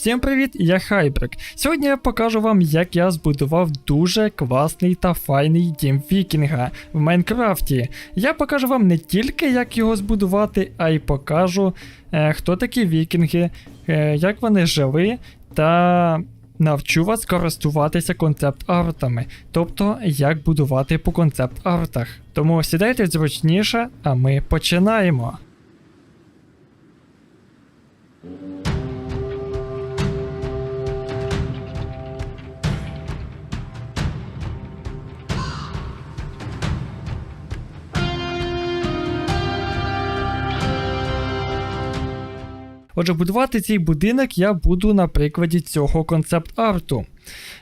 Всім привіт, я Хайбрик. Сьогодні я покажу вам, як я збудував дуже класний та файний дім вікінга в Майнкрафті. Я покажу вам не тільки як його збудувати, а й покажу, е, хто такі вікінги, е, як вони жили, та навчу вас користуватися концепт-артами, тобто як будувати по концепт-артах. Тому сідайте зручніше, а ми починаємо. Отже, будувати цей будинок я буду на прикладі цього концепт-арту.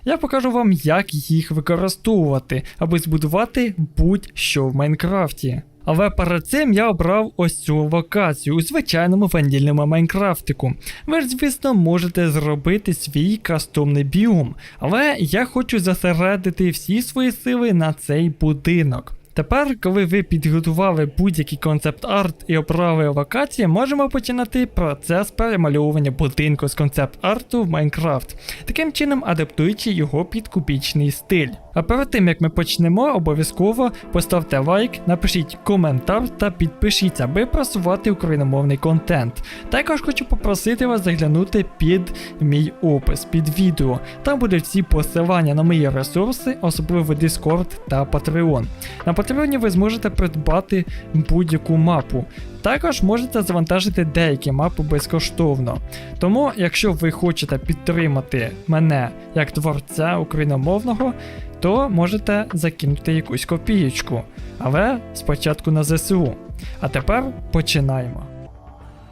Я покажу вам, як їх використовувати, аби збудувати будь-що в Майнкрафті. Але перед цим я обрав ось цю локацію у звичайному ванільному Майнкрафтику. Ви ж, звісно, можете зробити свій кастомний біом, але я хочу зосередити всі свої сили на цей будинок. Тепер, коли ви підготували будь-який концепт-арт і обрали локації, можемо починати процес перемальовування будинку з концепт-арту в Майнкрафт, таким чином адаптуючи його під кубічний стиль. А перед тим як ми почнемо, обов'язково поставте лайк, напишіть коментар та підпишіться, аби просувати україномовний контент. Також хочу попросити вас заглянути під мій опис під відео. Там будуть всі посилання на мої ресурси, особливо Discord та Patreon. На Patreon ви зможете придбати будь-яку мапу. Також можете завантажити деякі мапи безкоштовно. Тому, якщо ви хочете підтримати мене як творця україномовного, то можете закинути якусь копієчку. Але спочатку на ЗСУ. А тепер починаємо.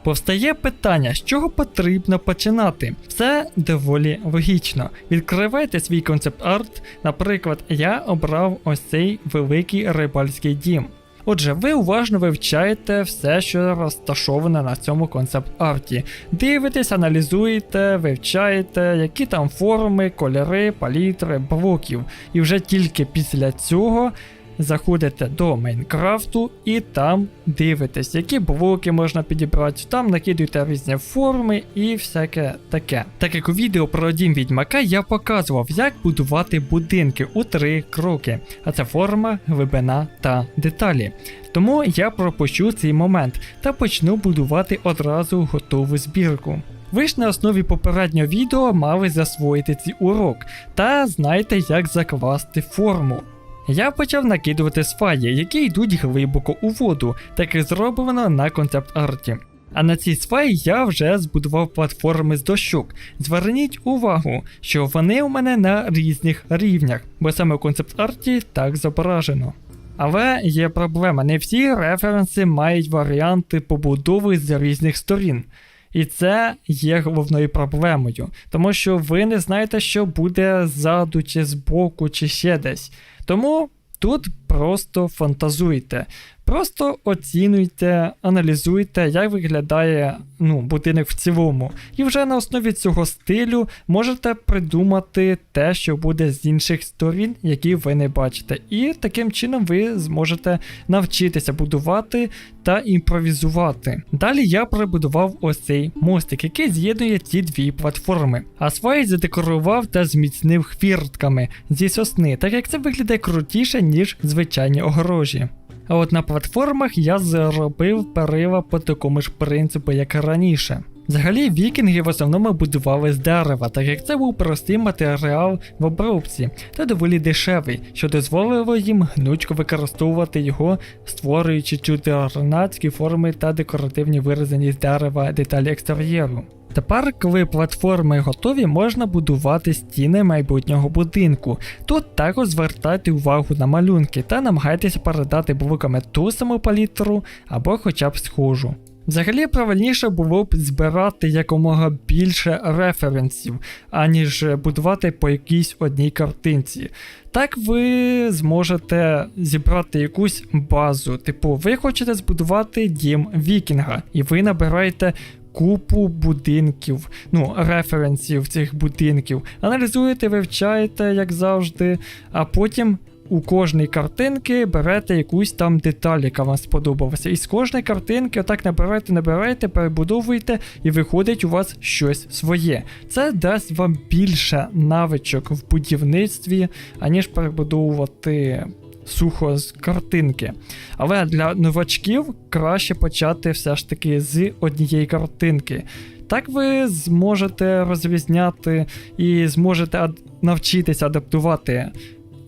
Повстає питання, з чого потрібно починати. Все доволі логічно. Відкривайте свій концепт-арт. Наприклад, я обрав ось цей великий рибальський дім. Отже, ви уважно вивчаєте все, що розташоване на цьому концепт-арті. Дивитесь, аналізуєте, вивчаєте, які там форми, кольори, палітри, блоків. І вже тільки після цього заходите до Майнкрафту і там дивитесь, які блоки можна підібрати, там накидуєте різні форми і всяке таке. Так як у відео про дім відьмака я показував, як будувати будинки у три кроки, а це форма, глибина та деталі. Тому я пропущу цей момент та почну будувати одразу готову збірку. Ви ж на основі попереднього відео мали засвоїти цей урок та знаєте, як закласти форму. Я почав накидувати сфаї, які йдуть глибоко у воду, так і зроблено на концепт-арті. А на цій сфаї я вже збудував платформи з дощок. Зверніть увагу, що вони у мене на різних рівнях, бо саме у концепт-арті так зображено. Але є проблема, не всі референси мають варіанти побудови з різних сторін. І це є головною проблемою, тому що ви не знаєте, що буде ззаду, чи збоку, чи ще десь. Тому тут просто фантазуйте. Просто оцінуйте, аналізуйте, як виглядає ну, будинок в цілому. І вже на основі цього стилю можете придумати те, що буде з інших сторін, які ви не бачите. І таким чином ви зможете навчитися будувати та імпровізувати. Далі я прибудував ось цей мостик, який з'єднує ці дві платформи. А свої задекорував та зміцнив хвіртками зі сосни, так як це виглядає крутіше, ніж звичайні огорожі. А от на платформах я зробив перерив по такому ж принципу, як раніше. Взагалі, вікінги в основному будували з дерева, так як це був простий матеріал в обробці та доволі дешевий, що дозволило їм гнучко використовувати його, створюючи чудернацькі форми та декоративні виразені з дерева деталі екстер'єру. Тепер, коли платформи готові, можна будувати стіни майбутнього будинку. Тут також звертайте увагу на малюнки та намагайтеся передати блоками ту саму палітру або хоча б схожу. Взагалі правильніше було б збирати якомога більше референсів, аніж будувати по якійсь одній картинці. Так ви зможете зібрати якусь базу. Типу, ви хочете збудувати дім Вікінга, і ви набираєте купу будинків, ну, референсів цих будинків. Аналізуєте, вивчаєте, як завжди, а потім у кожній картинки берете якусь там деталь, яка вам сподобалася. І з кожної картинки отак набираєте, набираєте, перебудовуєте, і виходить у вас щось своє. Це дасть вам більше навичок в будівництві, аніж перебудовувати сухо з картинки. Але для новачків краще почати все ж таки з однієї картинки. Так ви зможете розрізняти і зможете ад- навчитися адаптувати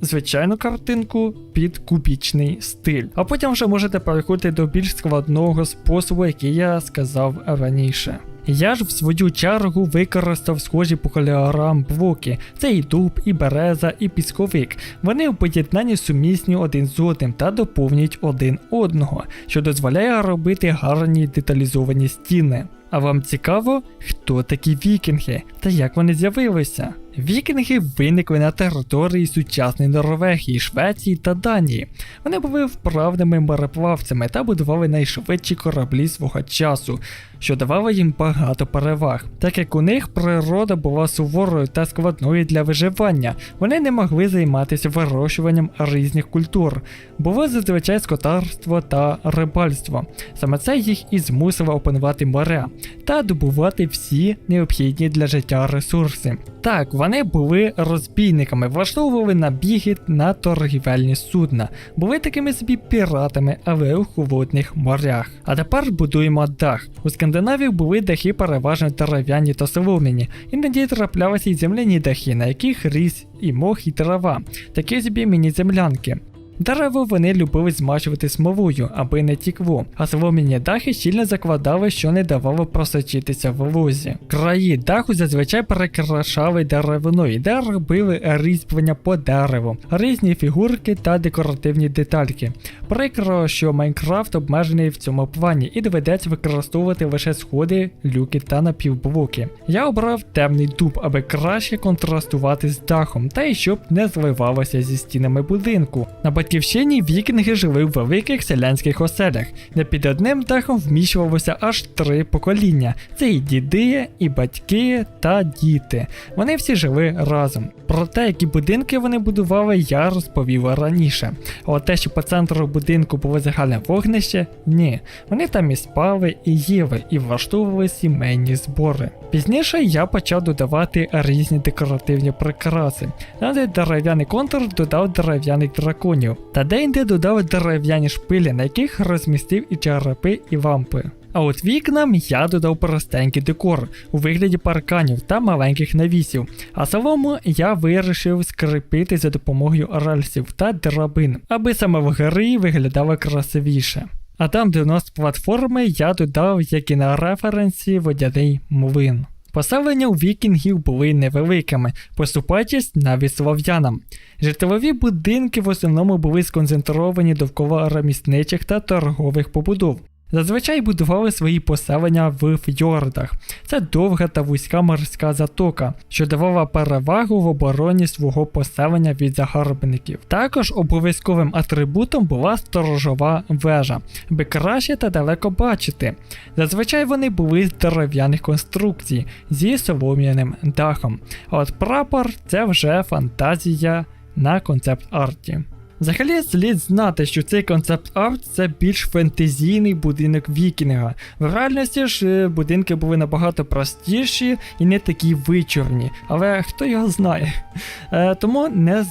звичайну картинку під кубічний стиль. А потім вже можете переходити до більш складного способу, який я сказав раніше. Я ж в свою чергу використав схожі по кольорам блоки. Це і дуб, і береза, і пісковик. Вони в поєднанні сумісні один з одним та доповнюють один одного, що дозволяє робити гарні деталізовані стіни. А вам цікаво, хто такі вікінги та як вони з'явилися? Вікінги виникли на території сучасної Норвегії, Швеції та Данії. Вони були вправними мореплавцями та будували найшвидші кораблі свого часу, що давало їм багато переваг. Так як у них природа була суворою та складною для виживання, вони не могли займатися вирощуванням різних культур. Було зазвичай скотарство та рибальство. Саме це їх і змусило опанувати моря та добувати всі необхідні для життя ресурси. Так, вони були розбійниками, влаштовували набіги на торгівельні судна, були такими собі піратами, але у холодних морях. А тепер будуємо дах. У Скандинавії були дахи переважно дерев'яні та солом'яні, іноді траплялися й земляні дахи, на яких ріс і мох, і трава, такі собі міні-землянки. Дерево вони любили змачувати смолою, аби не тікло, а солом'яні дахи щільно закладали, що не давало просочитися в лузі. Краї даху зазвичай перекрашали деревиною, де робили різьблення по дереву, різні фігурки та декоративні детальки. Прикро, що Майнкрафт обмежений в цьому плані і доведеться використовувати лише сходи, люки та напівблоки. Я обрав темний дуб, аби краще контрастувати з дахом, та й щоб не зливалося зі стінами будинку. На батьківщині вікінги жили в великих селянських оселях, де під одним дахом вміщувалося аж три покоління: це і діди, і батьки та діти. Вони всі жили разом. Про те, які будинки вони будували, я розповів раніше. А от те, що по центру будинку було загальне вогнище, ні. Вони там і спали, і їли, і влаштовували сімейні збори. Пізніше я почав додавати різні декоративні прикраси. На де дерев'яний контур додав дерев'яних драконів, та деінде додав дерев'яні шпилі, на яких розмістив і черепи, і лампи. А от вікнам я додав простенький декор у вигляді парканів та маленьких навісів, а солому я вирішив скріпити за допомогою рельсів та драбин, аби саме в гри виглядало красивіше. А там, де у нас платформи, я додав, як і на референсі, водяний млин. Поселення у вікінгів були невеликими, поступаючись навіть слов'янам. Житлові будинки в основному були сконцентровані довкола ремісничих та торгових побудов. Зазвичай будували свої поселення в фьордах. Це довга та вузька морська затока, що давала перевагу в обороні свого поселення від загарбників. Також обов'язковим атрибутом була сторожова вежа, аби краще та далеко бачити. Зазвичай вони були з дерев'яних конструкцій зі солом'яним дахом. А от прапор це вже фантазія на концепт арті. Взагалі слід знати, що цей концепт арт це більш фентезійний будинок вікінга. В реальності ж е, будинки були набагато простіші і не такі вичорні, але хто його знає. Е, тому не.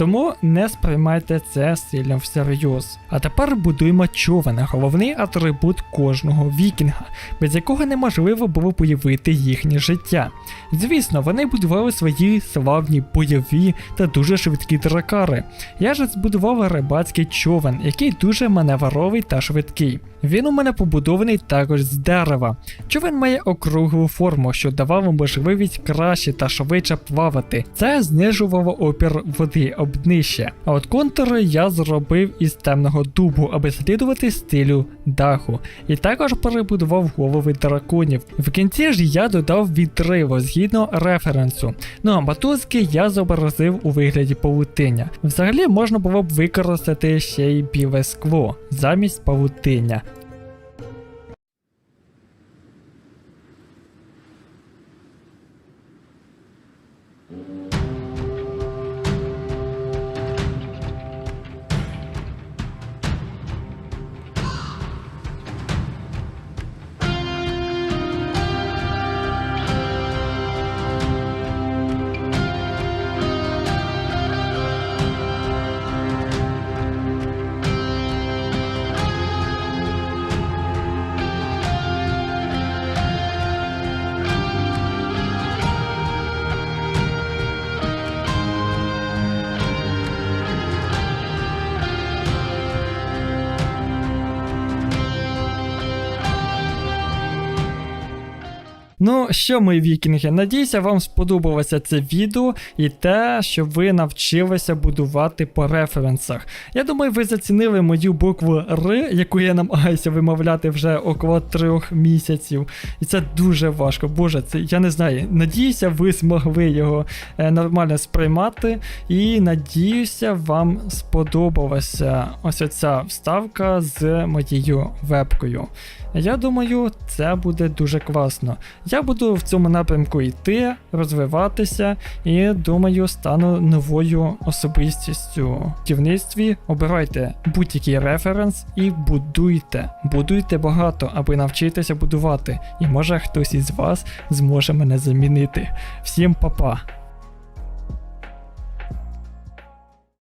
Тому не сприймайте це сильно всерйоз. А тепер будуємо човен, головний атрибут кожного вікінга, без якого неможливо було уявити їхнє життя. Звісно, вони будували свої славні бойові та дуже швидкі дракари. Я ж збудував рибацький човен, який дуже маневровий та швидкий. Він у мене побудований також з дерева. Човен має округлу форму, що давало можливість краще та швидше плавати. Це знижувало опір води об днище. А от контури я зробив із темного дубу, аби слідувати стилю даху. І також перебудував голови драконів. В кінці ж я додав відриво згідно референсу. Ну а мотузки я зобразив у вигляді павутиння. Взагалі можна було б використати ще й біле скло замість павутиння. Ну що, мої вікінги, надіюся, вам сподобалося це відео і те, що ви навчилися будувати по референсах. Я думаю, ви зацінили мою букву Р, яку я намагаюся вимовляти вже около трьох місяців. І це дуже важко. Боже, це я не знаю. Надіюся, ви змогли його е, нормально сприймати. І надіюся, вам сподобалася ось оця вставка з моєю вебкою. Я думаю, це буде дуже класно. Я буду в цьому напрямку йти, розвиватися і думаю, стану новою особистістю в будівництві. Обирайте будь-який референс і будуйте. Будуйте багато, аби навчитися будувати. І може хтось із вас зможе мене замінити. Всім па-па!